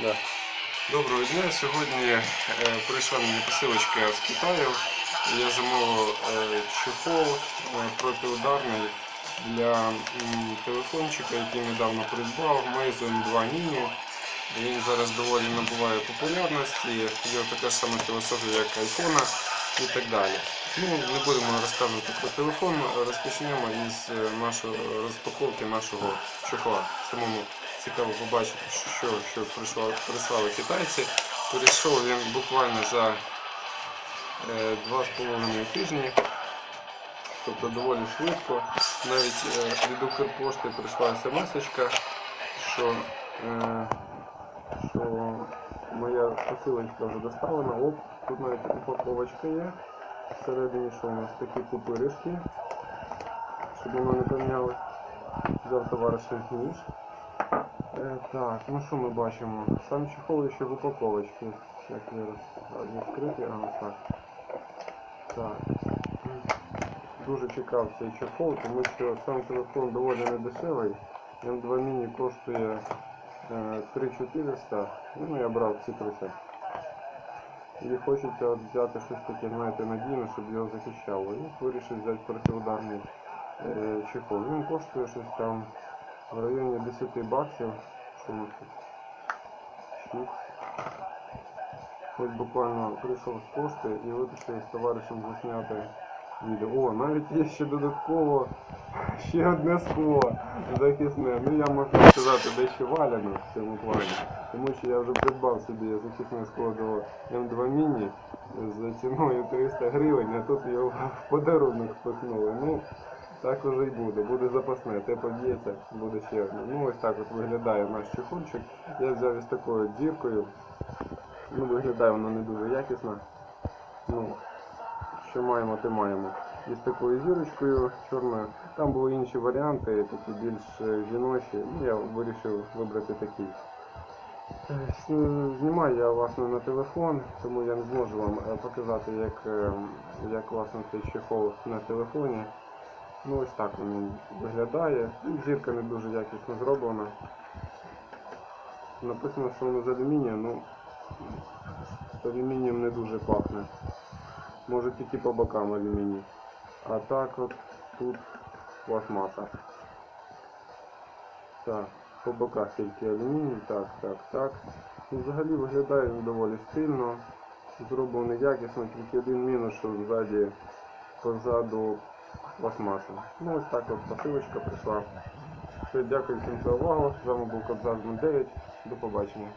Да. Доброго дня. Сьогодні е, прийшла мені посилочка з Китаю. Я замовив е, чехол е, протиударний для м, телефончика, який недавно придбав. Meizu M2 Mini. Він зараз доволі набуває популярності. Є така ж сама філософія, як айфона і так далі. Ну, не будемо розказувати про телефон, розпочнемо із е, нашої розпаковки нашого чохла. Самому цікаво побачити, що, що прислали китайці. Прийшов він буквально за е, два з половиною тижні, тобто доволі швидко. Навіть е, від Укрпошти прийшла смс, що, е, що моя посилочка вже доставлена. Оп, тут навіть упаковочка є. Всередині що у нас такі пупиришки, щоб воно не помінялось. Взяв товаришем ніж. Е, так, ну що ми бачимо? Сам чехол ще в упаковочці. Як роз... відкритий, а ось так. Так. Дуже чекав цей чехол, тому що сам телефон доволі недешевий. М2 Mini коштує е, 3400, ну я брав 30. І хочеться от взяти щось таке, знаєте, надійне, щоб його захищало. І вирішив взяти протиударний е, чехол. Він коштує щось там в районі 10 баксів. Шість. Ось буквально прийшов з пошти і вирішив з товаришем засняти відео. О, навіть є ще додатково ще одне скло захисне. Ну я можу сказати дещо валяно в цьому плані. Тому що я вже придбав собі захисне скло до М2 Mini за ціною 300 гривень, а тут його в подарунок спихнули. Ну, так уже й буде. Буде запасне, те поб'ється, буде ще одне. Ну ось так от виглядає наш чехольчик. Я взяв із такою діркою. Ну, виглядає воно не дуже якісно. Ну, що маємо, те маємо. Із такою зірочкою чорною. Там були інші варіанти, такі більш е, жіночі. Ну, я вирішив вибрати такий. Е, Знімаю я власне на телефон, тому я не зможу вам е, показати, як, як власне цей чехол на телефоні. Ну ось так він виглядає. Зірка не дуже якісно зроблена. Написано, що воно з алюмінію, ну з алюмінієм не дуже пахне. Може тільки по бокам алюміній. А так от тут пластмаса. Так, по боках тільки алюміній, так, так, так. Ну, взагалі виглядає він доволі стильно. Зроблений якісно, тільки один мінус, що ззаді позаду пластмаса. Ну ось так от посилочка прийшла. Все, дякую всім за увагу. З вами був Кобзар 9. До побачення.